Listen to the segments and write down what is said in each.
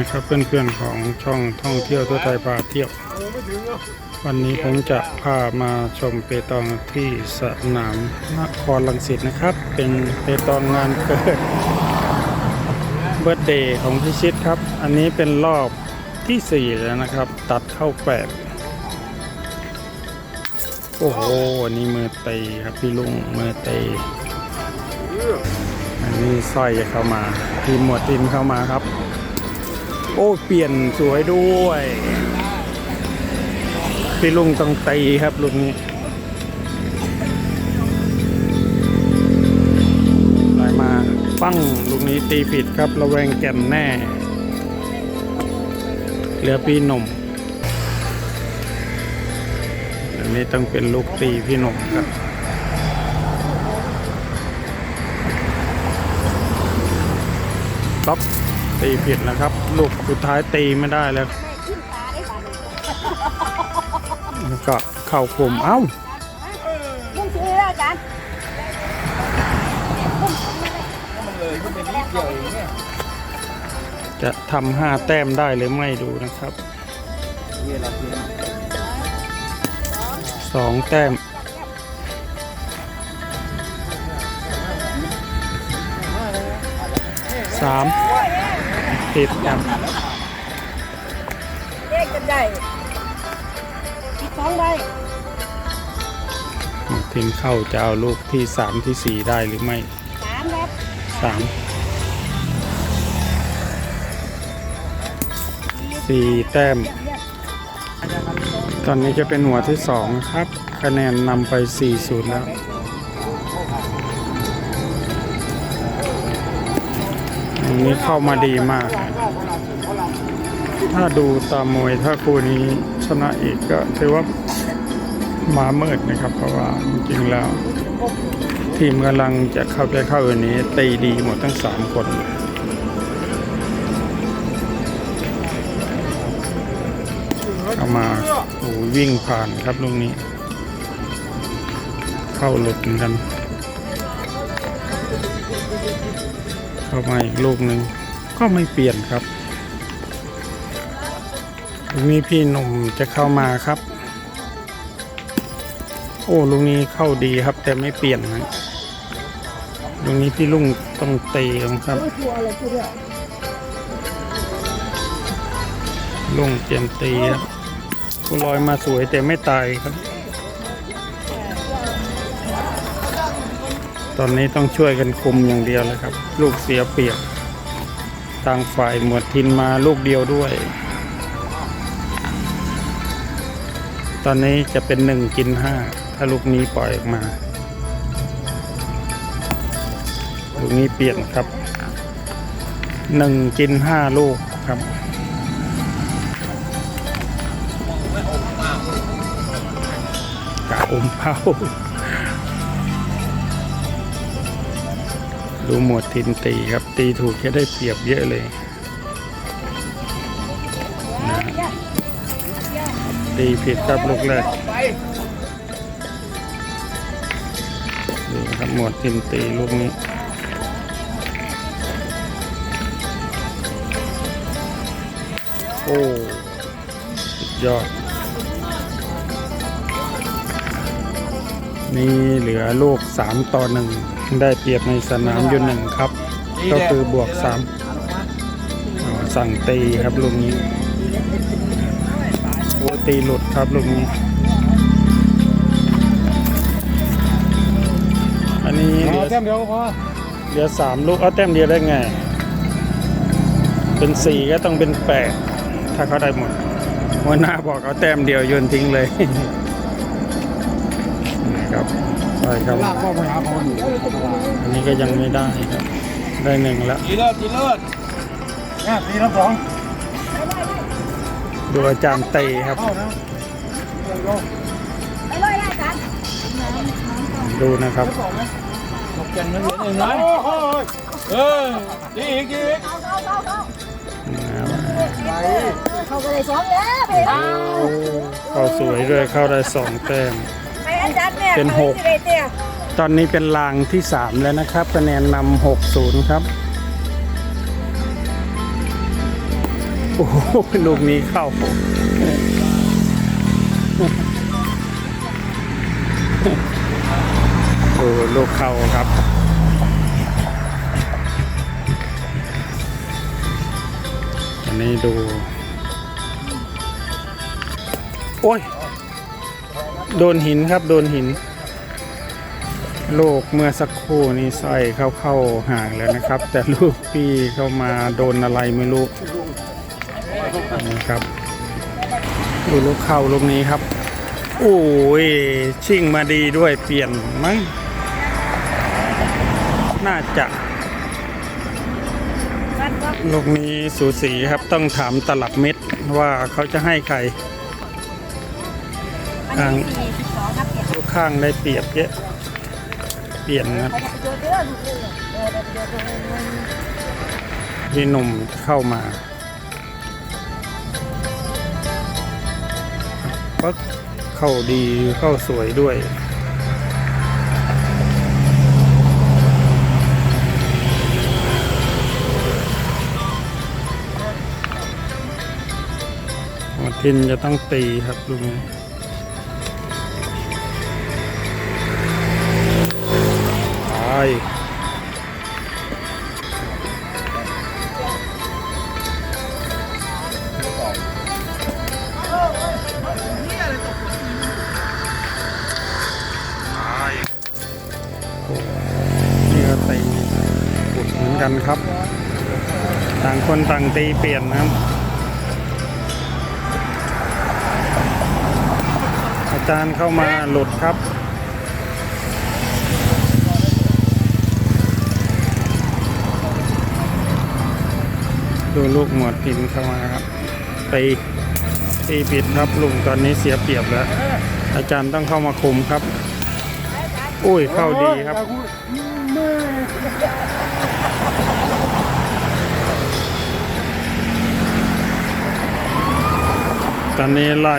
นะครับเพื่อนๆของช่องท่องเที่ยวทั่วไทยพาเที่ยว วันนี้ผมจะพามาชมเปตองที่สนามนครลังสิตนะครับ เป็นเปตองงานเกิดเบิร์ดเดย์ของพิชิตครับ อันนี้เป็นรอบที่ 4 แล้วนะครับ ตัดเข้า 8 โอ้โหอันนี้มือตีครับพี่ลุงมือตีอันนี้สร้อยจะเข้ามาทีมหมวดทีมเข้ามาครับ โอ้ เปลี่ยนสวยด้วย พี่ลุงต้องตีครับลูกนี้ไหลมาปั้งลูกนี้ตีผิดครับระแวงแก่นแน่ เหลือพี่หนุ่มอันนี้ต้องเป็นลูกตีพี่หนุ่มครับต๊อปตีผิดนะครับ ลูกสุดท้ายตีไม่ได้แล้ว แล้วก็เข้ากลุ่มเอ้ามุ่งซื้อแล้วอาจารย์จะทำห้าแต้มได้หรือไม่ดูนะครับสองแต้มสาม ติดครับเลขกันได้อีกสองใบทีมเข้าจะเอาลูกที่สามที่สี่ได้หรือไม่สามครับสามสี่แต้ม ตอนนี้จะเป็นหัวที่สองครับ คะแนนนำไป4-0แล้วอันนี้เข้ามาดีมาก ถ้าดูตามมวยถ้าคู่นี้ชนะอีกก็ถือว่ามาเมิดนะครับ เพราะว่าจริงๆแล้ว ทีมกำลังจะเข้าไปเข้าอันนี้ตีดีหมดทั้ง3คนเข้ามาโอ้วิ่งผ่านครับลูกนี้ เข้าหลุดกัน เข้ามาอีกลูกหนึ่งก็ไม่เปลี่ยนครับ ลูกนี้พี่หนุ่มจะเข้ามาครับ โอ้ลูกนี้เข้าดีครับ แต่ไม่เปลี่ยนนะลูกนี้พี่ลุงต้องเตะครับลุงเตรียมตีครับลอยมาสวยแต่ไม่ตายครับ ตอนนี้ต้องช่วยกันคุมอย่างเดียวเลยครับ ลูกเสียเปรียบต่างฝ่ายหมวดทินมาลูกเดียวด้วย ตอนนี้จะเป็นหนึ่งกินห้าถ้าลูกนี้ปล่อยออกมา ลูกนี้เปลี่ยนครับหนึ่งกินห้าลูกครับกาอมเผาดูหมวดทินตีครับ ตีถูกแค่ได้เปรียบเยอะเลย ตีผิดครับลูกแรกดูครับหมวดทินตีลูกนี้โอ้สุดยอด นี่เหลือลูก 3 ต่อ1ได้เปรียบในสนามอยู่หนึ่งครับ ก็คือบวก3อ๋อสั่งตีครับลูกนี้ โอ้ตีหลุดครับลูกนี้ อันนี้เหลือแต้มเดียวพอเหลือสามลูกเอาแต้มเดียวได้ไง เป็นสี่ก็ต้องเป็นแปดถ้าเขาได้หมดหัวหน้าบอกเอาแต้มเดียวโยนทิ้งเลย นะครับใช่ครับลากเข้าไปหาเขาอยู่อันนี้ก็ยังไม่ได้ครับได้หนึ่งแล้วตีเลิศตีเลิศเนี่ยตีทั้งสอง ดูอาจารย์เตครับ ไปเลยอาจารย์ดูนะครับตกกันมันเหลือหนึ่งไหมเออตีอีกตีอีกเข้าเข้าเข้าเข้าเขาไปเลยสองแล้วไปเอาเข้าสวยด้วยเข้าได้สองแต้ม ไปอาจารย์เนี่ยเป็นหก ไปเนี่ย ตอนนี้เป็นลางที่ 3 แล้วนะครับคะแนนนำ6 0 ครับ อ้โหลูกนี้เข้าโอ้ลูกเข้าครับอันนี้ดู โอ้ย โดนหินครับ โดนหิน ลูกเมื่อสักครู่นี้ใส่เข้าเข้าห่างแล้วนะครับ แต่ลูกพี่เข้ามาโดนอะไรไม่รู้ ครับดูลูกเข้าลูกนี้ครับ โอ้ยชิ่งมาดีด้วยเปลี่ยนมั้งน่าจะสั้นครับลูกนี้สูสีครับต้องถามตลับเม็ดว่าเขาจะให้ใครอันนี้สี่สิบสองครับเก็บลูกข้างได้เปรียบเยอะเปลี่ยนครับใครจะไปโยนเยอะลูกเลยเออได้ไปโยนตรงนั้นพี่หนุ่มเข้ามา กเข้าดีเข้าสวยด้วยหัวทินจะต้องตีครับลุงตา นี่ก็ตีขุดเหมือนกันครับ ต่างคนต่างตีเปลี่ยนนะครับ อาจารย์เข้ามาหลุดครับดูลูกหมวดพินเข้ามาครับตีตีปิดครับลุงตอนนี้เสียเปรียบแล้ว อาจารย์ต้องเข้ามาคุมครับ อุ้ยเข้าดีครับ ตอนนี้ไล่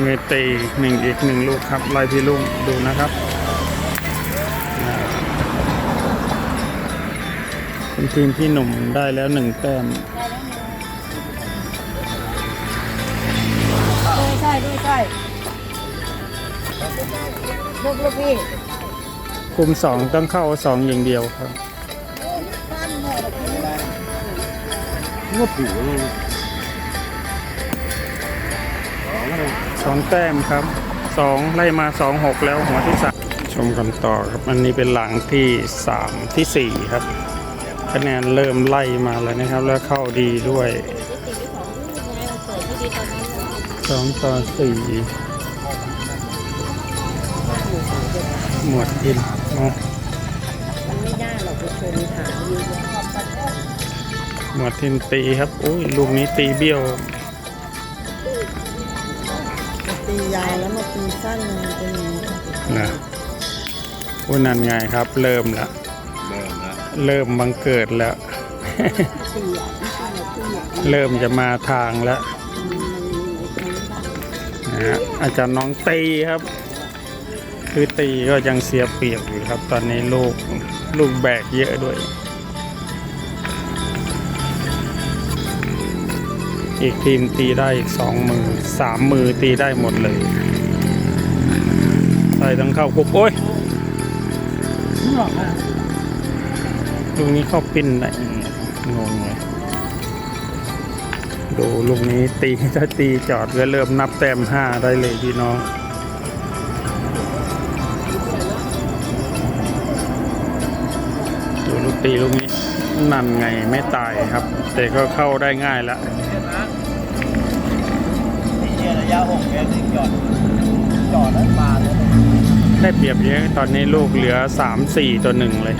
เงยตีหนึ่งอีกหนึ่งลูกครับ ไล่พี่ลุงดูนะครับอ่าเป็นทีมพี่หนุ่มได้แล้วหนึ่งแต้มด้วยใช่ด้วยใช่ลูกลูกพี่ คุมสองต้องเข้าสองอย่างเดียวครับงดหูเลยสองแต้มครับสองไล่มาสองหกแล้วหัวที่สามชมกันต่อครับ อันนี้เป็นหลังที่สามที่สี่ครับคะแนนเริ่มไล่มาแล้วนะครับ แล้วเข้าดีด้วยสองต่อสี่หมวดอิน มวดทินตีครับโอ้ยลูกนี้ตีเบี้ยวตียาวแล้วมาตีสั้นมันเป็นอย่างนี้นะโอ้ยนั่นไงครับ เริ่มแล้วเริ่มแล้วเริ่มบังเกิดแล้ว ตีอะไม่ใช่หรอกตีอะเริ่มจะมาทางแล้วนะฮะอาจารย์น้องตีครับ คือตีก็ยังเสียเปรียบอยู่ครับ ตอนนี้ลูกลูกแบกเยอะด้วย อีกทีมตีได้อีกสองมือสามมือตีได้หมดเลย ใส่ต้องเข้าคุกโอ้ยลูกนี้เข้าปิ้นได้งงเลยดูลูกนี้ตีถ้าตีจอดก็เริ่มนับแต้มห้าได้เลยพี่น้องดูลูกตีลูกนี้นั่นไงไม่ตายครับ แต่ก็เข้าได้ง่ายล้วนี่ ระยะหกเมตรถึงจอดจอดแล้วมาเลยได้เปรียบเยอะตอนนี้ลูกเหลือสามสี่ตัวหนึ่งเลย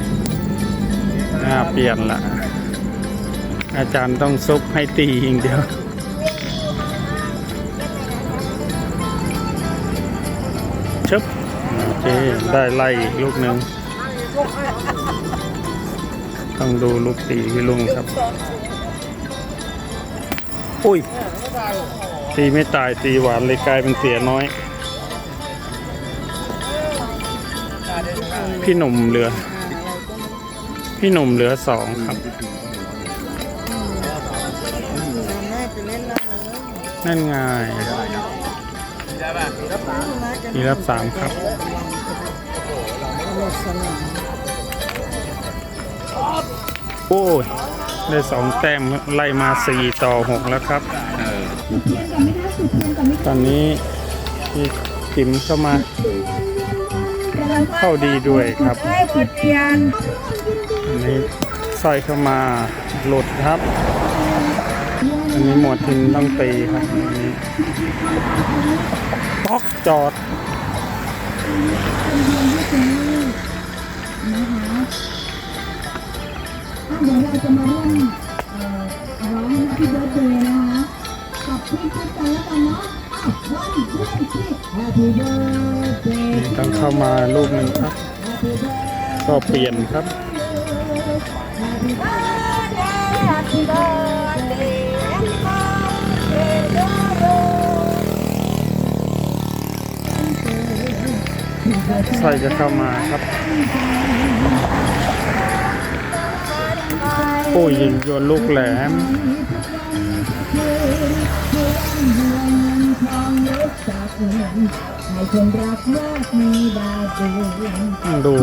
น่าเปลี่ยนละ อาจารย์ต้องซุกให้ตีอย่างเดียวชึบโอเค ได้ไล่อีกลูกหนึ่งต้องดูลูกตีพี่ลุงครับ อุ้ย ตีไม่ตายตีหวานเลยกลายเป็นเสียน้อย พี่หนุ่มเหลือ พี่หนุ่มเหลือสองครับแม่ไปเล่นนั่นไงทีรับสามครับโอ้ยได้สองแต้มไล่มาสี่ต่อหกแล้วครับ ตอนนี้พี่จิ๋มเข้ามา เข้าดีด้วยครับอันนี้สร้อยเข้ามาหลุดครับ อันนี้หมวดทินต้องตีครับอันนี้ป๊อกจอดเดี๋ยวเราจะมาร่วมเอ่อร้องที่เบิร์ดเดย์นะคะ กับพี่พุทธกันแล้วกันเนาะวันเพื่อนที่นี่ต้องเข้ามาลูกหนึ่งครับ ก็เปลี่ยนครับ Happy birthday Happy birthday สร้อยจะเข้ามาครับโอ้ยยิงโยนลูกแหลม ให้คนรักมากมีดาวดวงดู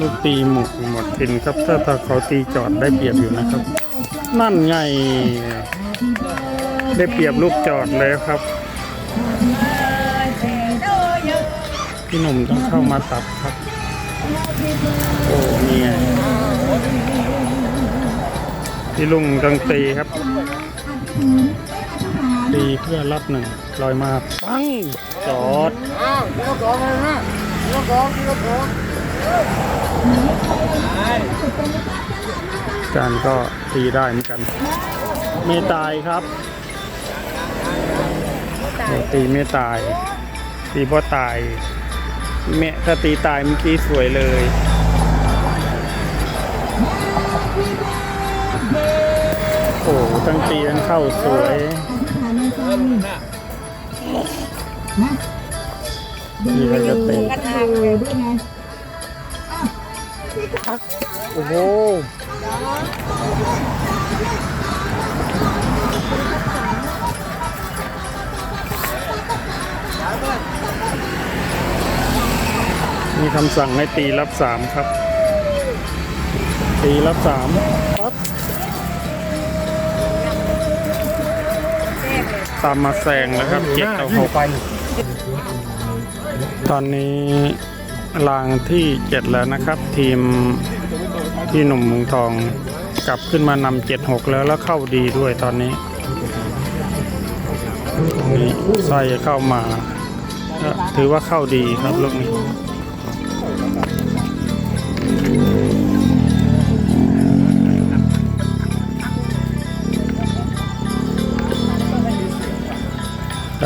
ลูกตีหมุกหมดทินครับถ้าถ้าเขาตีจอดได้เปรียบอยู่นะครับ นั่นไง ได้เปรียบลูกจอดเลยครับ พี่หนุ่มต้องเข้ามาตัดครับ โอ้เนี่ไงพี่ลุงต้องตีครับ ตีเพื่อรับหนึ่งลอยมาปังจอดเจานก็ตีได้เหมือนกัน ไม่ตายครับตีไม่ตาย ตีพราะตายแม่ถ้าตีตายเมื่อกี้สวยเลยโอ้ทั้งตีทั้งเข้าสวย นี่ก็จะเตะกระทางด้วยไงโอ้โหมีคำสั่งให้ตีรับสามครับ ตีรับสามปั๊บ ตามมาแซงแล้วครับเจ็ดต่อหกตอนนี้รางที่เจ็ดแล้วนะครับ ทีมพี่หนุ่มเมืองทองกลับขึ้นมานำเจ็ดหกแล้วแล้วเข้าดีด้วยตอนนี้นี่ใส่เข้ามาก็ถือว่าเข้าดีครับลูกนี้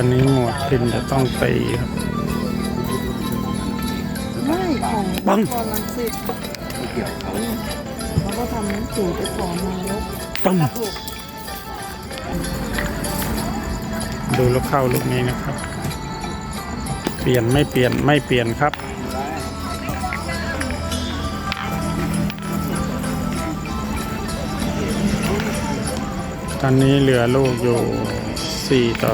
อนนี้หมวดทินจะต้องตีครับไม่ของปังพอลังสิตแล้วก็ทำหนังสือไปขอมาแล้วปังดูลูกเข้าลูกนี้นะครับ เปลี่ยนไม่เปลี่ยนไม่เปลี่ยนครับตอนนี้เหลือลูกอยู่ 4ต่อ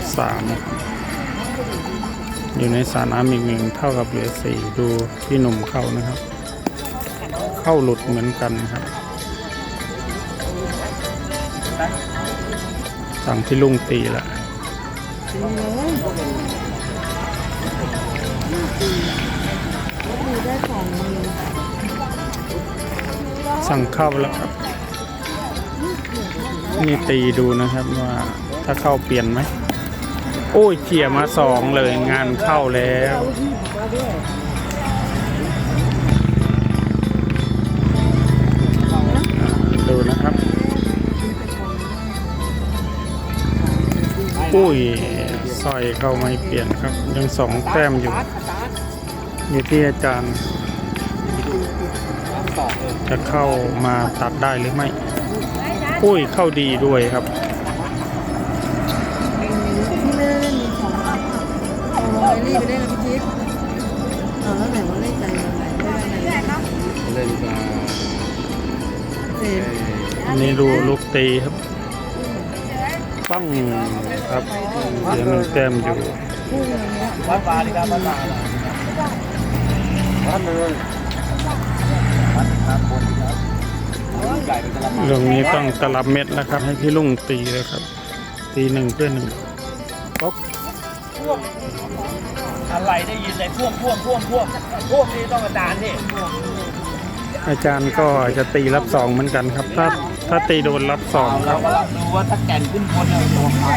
3อยู่ในสระน้ำอีกหนึ่งเท่ากับเหลือ4ดูพี่หนุ่มเข้านะครับ เข้าหลุดเหมือนกันครับสั่งพี่ลุงตีละสั่งเข้าแล้วครับ นี่ตีดูนะครับว่า ถ้าเข้าเปลี่ยนไหม โอ้ยเขี่ยมาสองเลยงานเข้าแล้วดูนะครับ อุ้ยสร้อยเข้าไม่เปลี่ยนครับ ยังสองแต้มอยู่อยู่ที่อาจารย์จะเข้ามาตัดได้หรือไม่ อุ้ยเข้าดีด้วยครับ อาลงไอรี่ไปเล่นกับพี่ทิพย์เอาแล้วไหนว่าเล่นใจมันไหนเล่นอะไรเล่นเล่นมาเสร็จอันนี้ดูลูกตีครับปั้งครับเสียหนึ่งแต้มอยู่พุ่งอย่างเงี้ยวัดปลาดีครับวัดปลาวัดเลยวัดครับคนครับใหญ่เป็นกระมังเรื่องนี้ต้องตลับเม็ดแล้วครับ ให้พี่ลุงตีเลยครับ ตีหนึ่งเพื่อหนึ่งป๊อก อะไรได้ยินเลยพ่วงพ่วงพ่วงพ่วงพ่วงนี่ต้องอาจารย์นี่อาจารย์ก็จะตีรับสองเหมือนกันครับ ถ้าถ้าตีโดนรับสองคเรารับกำลังดูว่าถ้าแก่นขึ้นคนเนี่ยตัวใคร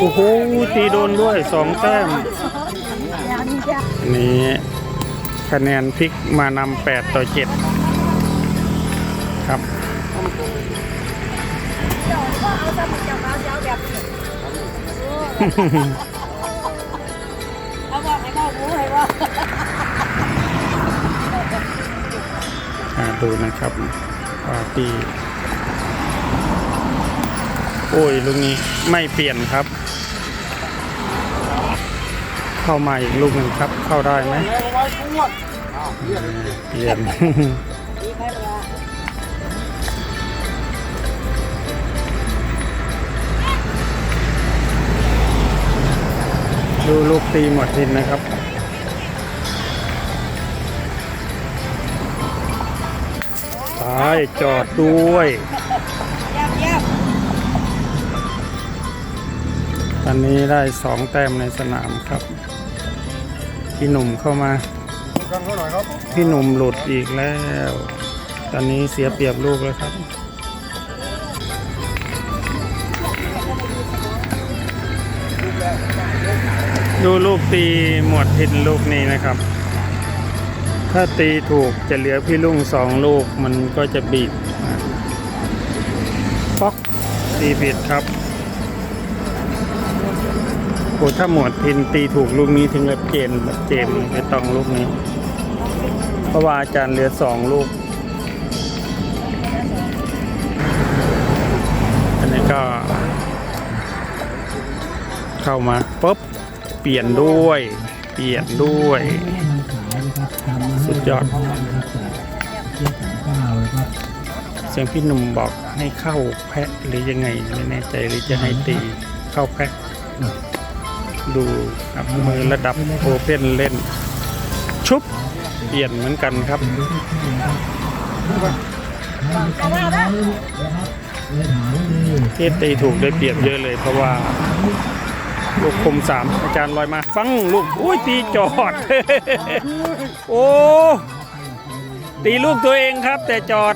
โอ้โหตีโดนด้วยสองแต้มอันนี้คะแนนพลิกมานำแปดต่อเจ็ดครับเอาบ เอกให้บอกรู้ให้ว่าอ่าดูนะครับปาร์ตี้โอ้ยลูกนี้ไม่เปลี่ยนครับ เข้ามาอีกลูกหนึ่งครับ เข้าได้ไหมเปลี่ยน ดูลูกตีหมดทินนะครับ ตายจอดด้วยเยี่ยมเยี่ยมตอนนี้ได้สองแต้มในสนามครับ พี่หนุ่มเข้ามา พี่หนุ่มหลุดอีกแล้ว ตอนนี้เสียเปรียบลูกแล้วครับ ดูลูกตีหมวดพินลูกนี้นะครับ ถ้าตีถูกจะเหลือพี่ลุงสองลูกมันก็จะบีบป๊อกตีผิดครับโอ้ถ้าหมวดพินตีถูกลูกนี้ถึงกับเจนแบบเจมไม่ต้องลูกนี้ เพราะว่าอาจารย์เหลือสองลูก อันนี้ก็ เข้ามาปุ๊บ เปลี่ยนด้วย เปลี่ยนด้วย สุดยอด เสียงพี่หนุ่มบอกให้เข้าแพะหรือยังไงไม่แน่ใจหรือจะให้ตีเข้าแพะ ดูครับมือระดับโอเพ่นเล่น ชุบเปลี่ยนเหมือนกันครับที่ตีถูกได้เปรียบเยอะเลยเพราะว่า ลูกคมสามอาจารย์ลอยมา ฟังลูกอุ้ยตีจอด โอ้ตีลูกตัวเองครับ แต่จอด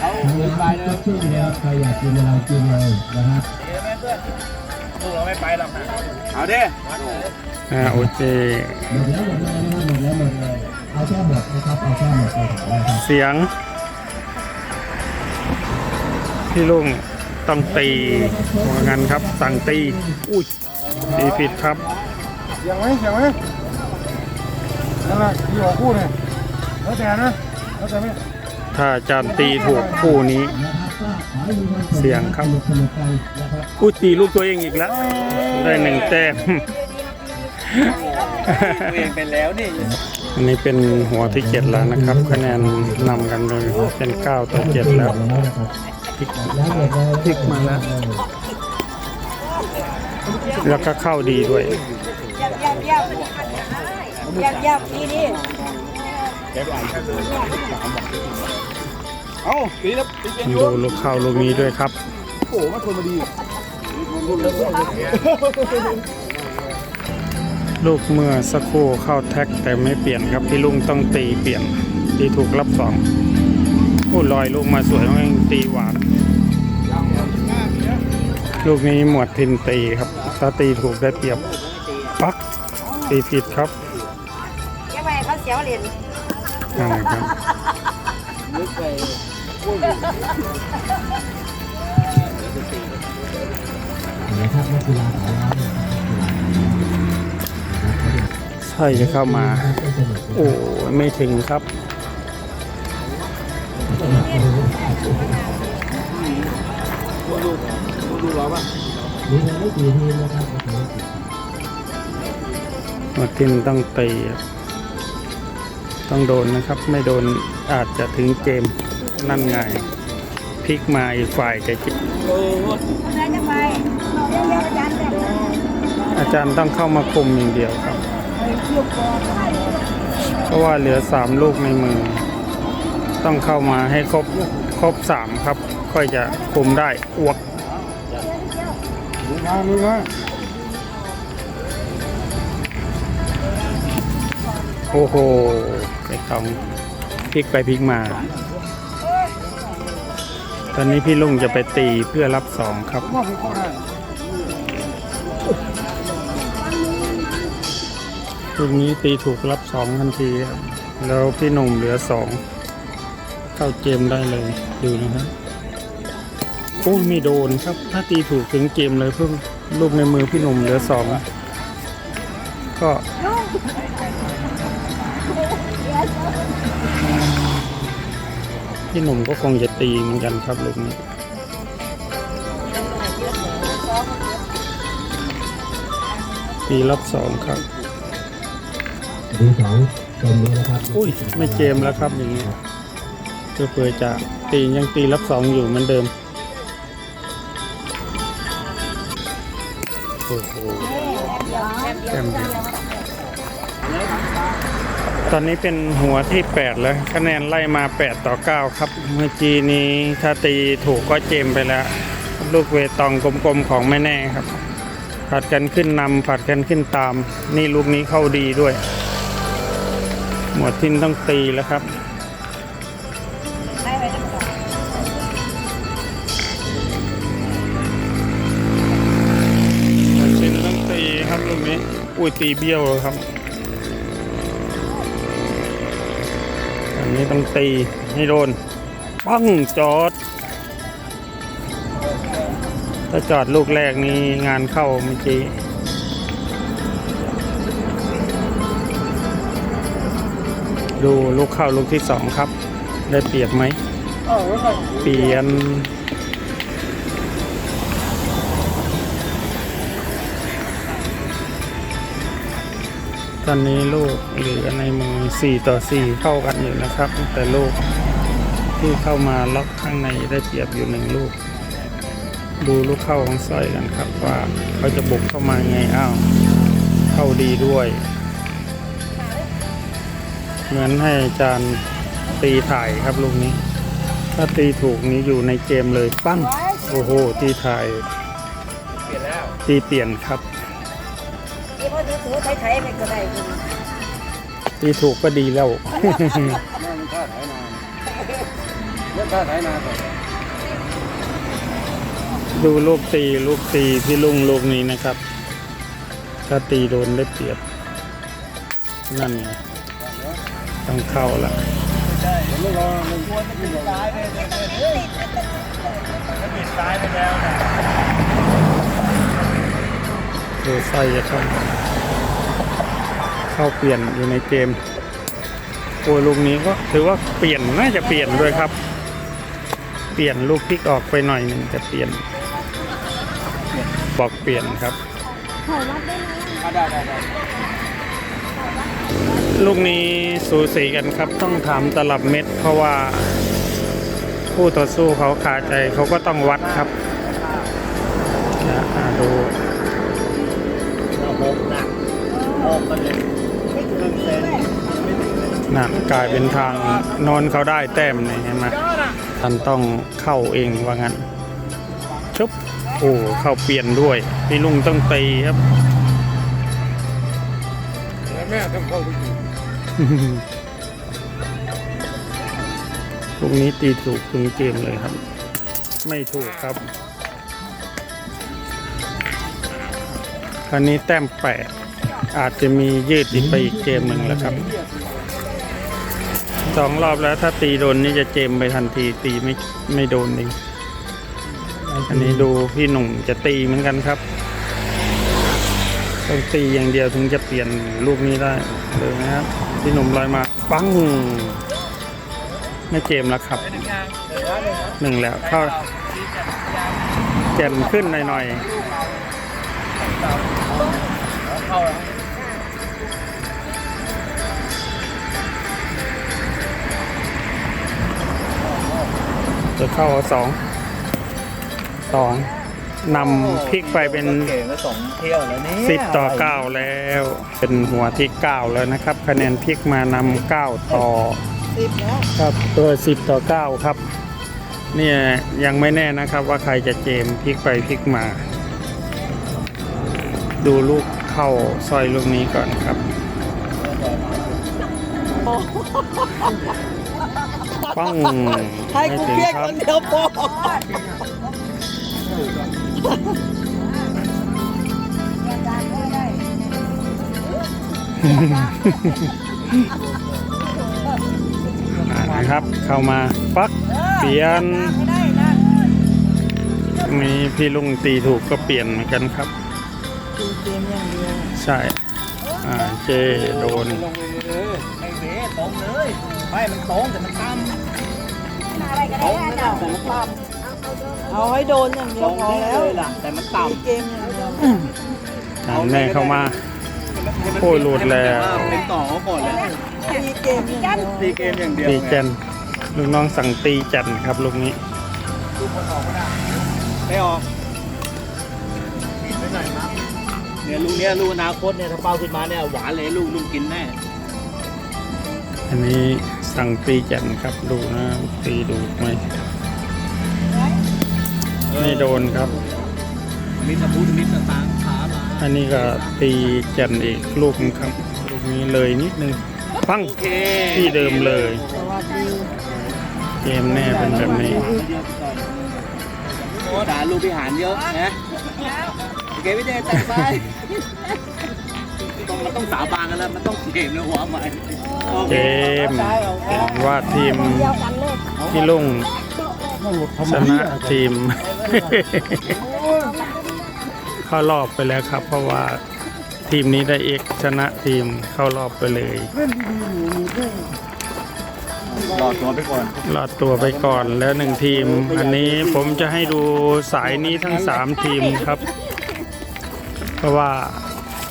เอาไปเลยช่วยเหลือใครอยากกินอะไรกินเลยนะครับเดี๋ยวแม่เพื่อนลูกเราไม่ไปหรอกนะเอาดิอ่าโอเคหมดแล้วหมดเลยนะครับหมดแล้วหมดเลยเอาแค่หมดนะครับเอาแค่หมดเลยนะครับเสียง พี่ลุง ต้องตีว่างั้นครับ สั่งตี อุ้ยตีผิดครับยังไหมยังไหมนั่นแหละที่บอกคู่เนี่ยแล้วแต่นะแล้วแต่ไม่ถ้าอาจารย์ตีถูกคู่นี้ เสียงครับสนุกไปนะครับอุ้ยตีลูกตัวเองอีกแล้ว ได้หนึ่งแต้มตัวเองเป็นแล้วนี่อันนี้เป็นหัวที่เจ็ดแล้วนะครับ คะแนนนำกันเลยเป็นเก้าต่อเจ็ดแล้ว พลิกพลิกมาแล้ว แล้วก็เข้าดีด้วยเยี่ยมเยี่ยมเยี่ยมเยี่ยมเยี่ยมนี่นี่เอ้าตีแล้วตีเป็นดูลูกเข้าลูกนี้ด้วยครับโอ้มาชนมาดี ลูกเมื่อสักครู่เข้าแท็กแต่ไม่เปลี่ยนครับพี่ลุงต้องตีเปลี่ยนตีถูกรับสอง โอ้ลอยลูกมาสวยมากตีหวานลูกนี้หมวดทินตีครับ ถ้าตีถูกได้เปรียบปักตีผิดครับยังไงเขาเสียวเหรียญนั่นแหละครับลึกไปนะครับนักกีฬาของเราเนี่ยใช่จะเข้ามา โอ้ไม่ถึงครับ ดูเราป่ะมีเงินไม่กี่ทีนะครับมวดทินต้องตีต้องโดนนะครับ ไม่โดนอาจจะถึงเกมนั่นไงพลิกมาอีกฝ่ายจะจะไปเยอาจารย์แบบอาจารย์ต้องเข้ามาคุมอย่างเดียวครับ เพราะว่าเหลือสามลูกในมือ ต้องเข้ามาให้ครบครบสามครับ ค่อยจะคุมได้อวกมือมามือมาโอ้โหไปต้องพลิกไปพลิกมา ตอนนี้พี่ลุงจะไปตีเพื่อรับสองครับว่าผมเข้าได้ลูกนี้ตีถูกรับสองทันที แล้วพี่หนุ่มเหลือสอง เข้าเกมได้เลยดูนะครับโอ้ยไม่โดนครับ ถ้าตีถูกถึงเกมเลยเพิ่มลูกในมือพี่หนุ่มเหลือสองก็พี่หนุ่มก็คงจะตีเหมือนกันครับลูกนี้ตีรับสองครับดูสองตรงนี้นะครับอุ้ยไม่เกมแล้วครับอย่างนี้ เพื่อเพื่อจะตียังตีรับสองอยู่เหมือนเดิมโอ้โหแต้มดีตอนนี้เป็นหัวที่ 8 แล้ว คะแนนไล่มา 8 ต่อ 9 ครับ เมื่อกี้นี้ถ้าตีถูกก็เจมไปแล้ว ลูกเวตองกลมๆของแม่แน่ครับผัดกันขึ้นนำผัดกันขึ้นตาม นี่ลูกนี้เข้าดีด้วย หมวดทิ้นต้องตีแล้วครับ อุ้ยตีเบี้ยวเลยครับ อันนี้ต้องตีให้โดน ปังจอด ถ้าจอดลูกแรกนี้งานเข้าเมื่อกี้ดูลูกเข้าลูกที่สองครับ ได้เปรียบไหมเออไว้ก่อนเปลี่ยน ตอนนี้ลูกเหลือในมือ 4 ต่อ 4 เข้ากันอยู่นะครับ แต่ลูกที่เข้ามาล็อกข้างในได้เปรียบอยู่หนึ่งลูก ดูลูกเข้าของสร้อยกันครับว่าเขาจะบุกเข้ามาไงอ้าวเข้าดีด้วย เหมือนให้อาจารย์ตีถ่ายครับลูกนี้ ถ้าตีถูกนี้อยู่ในเกมเลยปั้งโอ้โหตีถ่ายตีเปลี่ยนครับ ถือถือไทยๆไปก็ได้คุณตีถูกก็ดีแล้วแม่มันท่าไถนาเล่นท่าไถนาก่อนดูลูกตีลูกตีพี่ลุงลูกนี้นะครับ ถ้าตีโดนได้เปรียบ นั่นไงต้องเข้าละผมไม่รอมันบิดซ้ายไปแล้วนะ ดูไส้จะเข้าเข้าเปลี่ยนอยู่ในเกมโอ้ลูกนี้ก็ถือว่าเปลี่ยนน่าจะเปลี่ยนด้วยครับ เปลี่ยนลูกพลิกออกไปหน่อยหนึ่งแต่เปลี่ยนบอกเปลี่ยนครับลูกนี้สูสีกันครับต้องถามตลับเม็ด เพราะว่าผู้ต่อสู้เขาขาใจเขาก็ต้องวัดครับดู นึ่งเซนนะกลายเป็นทางนอนเขาได้แต้มเลยเห็นไหมท่านต้องเข้าเองว่างั้นชุบโอ้เข้าเปลี่ยนด้วยพี่ลุงต้องตีครับแล้วแม่ต้องเข้าไปอยู่ลูกนี้ตีถูกถึงเกมเลยครับ ไม่ถูกครับ คราวนี้แต้มแปด อาจจะมียืดอีกไปอีกเกมหนึ่งแล้วครับสองรอบแล้วถ้าตีโดนนี่จะเจมไปทันทีตีไม่ไม่โดนเองอันนี้ดูพี่หนุ่มจะตีเหมือนกันครับต้องตีอย่างเดียวถึงจะเปลี่ยนลูกนี้ได้เลยนะครับพี่หนุ่มลอยมาปังไม่เกมแล้วครับหนึ่งแล้วเข้าแก่นขึ้นหน่อยเจะเข้าสองสองนำพลิกไปเป็นเก่งก็สองเที่ยวแล้วเนี่ยสิบต่อเก้าแล้ว เป็นหัวที่เก้าแล้วนะครับ คะแนนพลิกมานำเก้าต่อสิบแล้วครับตัวสิบต่อเก้าครับ เนี่ยยังไม่แน่นะครับว่าใครจะเจมพลิกไปพลิกมา ดูลูกเข้าซอยลูกนี้ก่อนครับ ปังให้กูเพียกคนเดียวพอนะครับ เข้ามาปักเปลี่ยน มีพี่ลุงตีถูกก็เปลี่ยนเหมือนกันครับ ใช่ อ่าเจโดน ไม่เวตรงเลย ไม่มันตรงแต่ ตรงไม่ได้แต่มันต่ำเอาให้โดนอย่างเดีตยรวงพอนี้แล้เลวยล่ะแต่มันดูต่ำเกมอย่างเดียวอ่าแม่เข้ามาโอ้ยหลุดแล้วเป็นต่อเขาก่อนแล้วตีเกมอย่างเดียวตีเกมอย่างเดียวตีแจนลูกน้องสั่งตีแจันครับลูกนี้ไม่ออกเนี่ยลูกเนี้ยลูกอนาคตเนี่ยถ้าเป้าขึ้นมาเนี่ยหวานเลยลูกลูกกินแน่อันนี้ สั่งตีแจันครับดูนะตีดูไหมไม่โดนครับ มิตรพูดมิตรตางขามาอันนี้ก็ตีแจันอีกลูกนึงครับลูกนี้เลยนิดนึงปังโอเคที่เดิมเลยสวัสดีเกมแน่เป็นแบบนี้โอ้ด่าลูกพิหารเยอะนะโอเคพี่เดชแต่งไป ต้องเราต้องสาบานกันแล้ว มันต้องเกมในหัวใหม่โอเกคมว่าทีมพี่ลุงชนะทีม เข้ารอบไปแล้วครับ เพราะว่าทีมนี้ได้เอกชนะทีมเข้ารอบไปเลยรอตัวไปก่อนรอดตัวไปก่อนแล้วหนึ่งทีม อันนี้ผมจะให้ดูสายนี้ทั้งสามทีมครับ เพราะว่า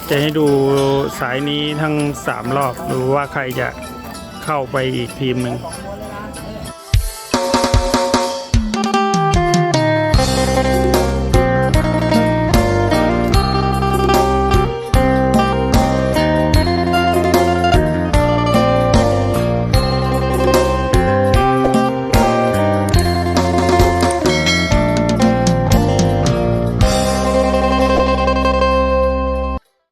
จะให้ดูสายนี้ทั้งสามรอบดูว่าใครจะเข้าไปอีกทีมหนึ่ง